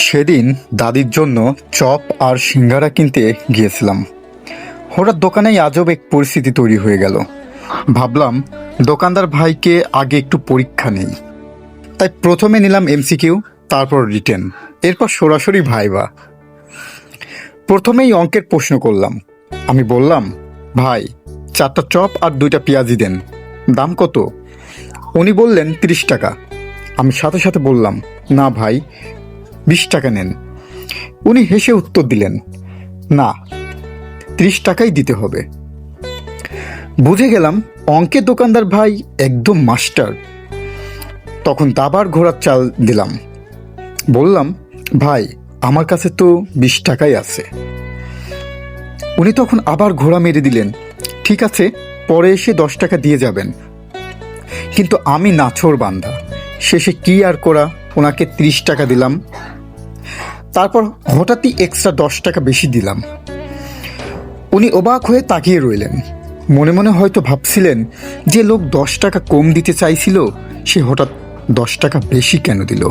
সেদিন দাদির জন্য চপ আর সিঙ্গারা কিনতে গিয়েছিলাম। হঠাৎ দোকানেই আজব এক পরিস্থিতি তৈরি হয়ে গেল। ভাবলাম, দোকানদার ভাইকে আগে একটু পরীক্ষা নেই। তাই প্রথমে নিলাম এমসিকিউ, তারপর রিটেন, এরপর সরাসরি ভাইবা। প্রথমেই অঙ্কের প্রশ্ন করলাম। আমি বললাম, ভাই, চারটা চপ আর দুইটা পেঁয়াজি দেন। দাম কত? উনি বললেন, তিরিশ টাকা। আমি সাথে সাথে বললাম, না ভাই বিশ টাকা নেন। উনি হেসে উত্তর দিলেন, না, ত্রিশ টাকাই দিতে হবে। বুঝে গেলাম, অঙ্কের দোকানদার ভাই একদম মাস্টার। তখন দাবার ঘোড়ার চাল দিলাম। বললাম, ভাই, আমার কাছে তো বিশ টাকাই আছে। উনি তখন আবার ঘোড়া মেরে দিলেন, ঠিক আছে, পরে এসে দশ টাকা দিয়ে যাবেন। কিন্তু আমি নাছোড় বান্ধা শেষে কি আর করা? ওনাকে ত্রিশ টাকা দিলাম। তারপর হঠাৎই এক্সট্রা দশ টাকা বেশি দিলাম। উনি অবাক হয়ে তাকিয়ে রইলেন। মনে মনে হয়তো ভাবছিলেন, যে লোক দশ টাকা কম দিতে চাইছিল, সে হঠাৎ দশ টাকা বেশি কেন দিল?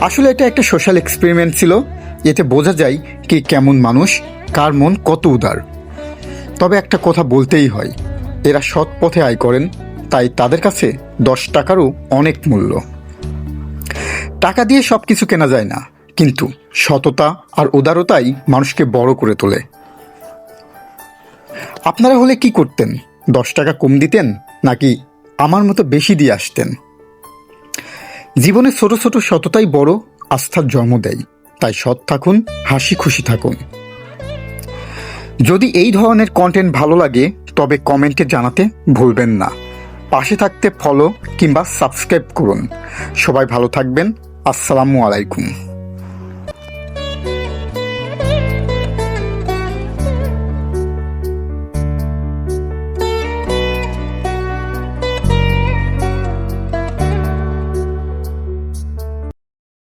আসলে এটা একটা সোশ্যাল এক্সপেরিমেন্ট ছিল। এতে বোঝা যায় কে কেমন মানুষ, কার মন কত উদার। তবে একটা কথা বলতেই হয়, এরা সৎ পথে আয় করেন, তাই তাদের কাছে দশ টাকারও অনেক মূল্য। টাকা দিয়ে সব কিছু কেনা যায় না। কিন্তু সততা আর উদারতাই মানুষকে বড় করে তোলে। আপনারা হলে কি করতেন? দশ টাকা কম দিতেন নাকি আমার মতো বেশি দিয়ে আসতেন? জীবনে ছোট ছোট সততাই বড় আস্থার জন্ম দেয়। তাই সৎ থাকুন, হাসি খুশি থাকুন। যদি এই ধরনের কন্টেন্ট ভালো লাগে, তবে কমেন্টে জানাতে ভুলবেন না। পাশে থাকতে ফলো কিংবা সাবস্ক্রাইব করুন। সবাই ভালো থাকবেন। আসসালামু আলাইকুম।